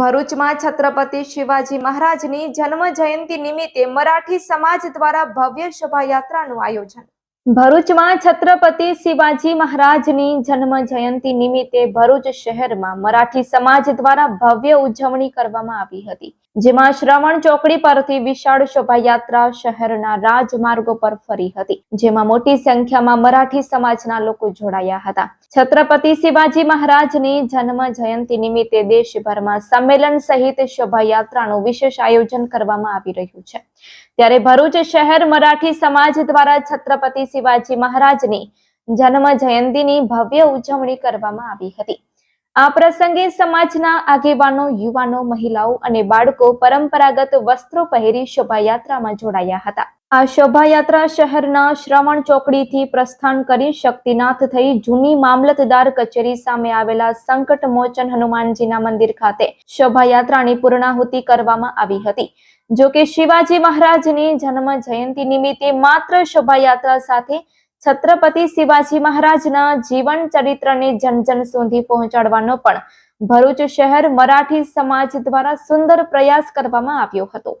ભરૂચમાં છત્રપતિ શિવાજી મહારાજની જન્મ જયંતિ નિમિત્તે મરાઠી સમાજ દ્વારા ભવ્ય શોભાયાત્રાનું આયોજન. ભરૂચમાં છત્રપતિ શિવાજી મહારાજની જન્મ જયંતિ નિમિત્તે ભરૂચ શહેરમાં મરાઠી સમાજ દ્વારા ભવ્ય ઉજવણી કરવામાં આવી હતી, જેમાં શ્રવણ ચોકડી પરથી વિશાળ શોભાયાત્રા શહેરના રાજમાર્ગો પર ફરી હતી, જેમાં મોટી સંખ્યામાં મરાઠી સમાજના લોકો જોડાયા હતા. છત્રપતિ શિવાજી મહારાજની જન્મ જયંતિ નિમિત્તે દેશભરમાં સંમેલન સહિત શોભાયાત્રાનું વિશેષ આયોજન કરવામાં આવી રહ્યું છે. ત્યારે ભરૂચ શહેર મરાઠી સમાજ દ્વારા છત્રપતિ શિવાજી મહારાજની જન્મ જયંતિની ભવ્ય ઉજવણી કરવામાં આવી હતી. આ પ્રસંગે સમાજના આગેવાનો, યુવાનો, મહિલાઓ અને બાળકો પરંપરાગત વસ્ત્રો પહેરી શોભાયાત્રામાં જોડાયા હતા. આ શોભાયાત્રા શહેરના શ્રવણ ચોકડીથી પ્રસ્થાન કરી શક્તિનાથ થઈ જૂની મામલતદાર કચેરી સામે આવેલા સંકટ મોચન હનુમાનજીના મંદિર ખાતે શોભાયાત્રાની પૂર્ણાહુતિ કરવામાં આવી હતી. જો કે શિવાજી મહારાજની જન્મ જયંતિ નિમિત્તે માત્ર શોભાયાત્રા સાથે છત્રપતિ શિવાજી મહારાજના જીવન ચરિત્રને જન જન સુધી પહોંચાડવાનો પણ ભરૂચ શહેર મરાઠી સમાજ દ્વારા સુંદર પ્રયાસ કરવામાં આવ્યો હતો.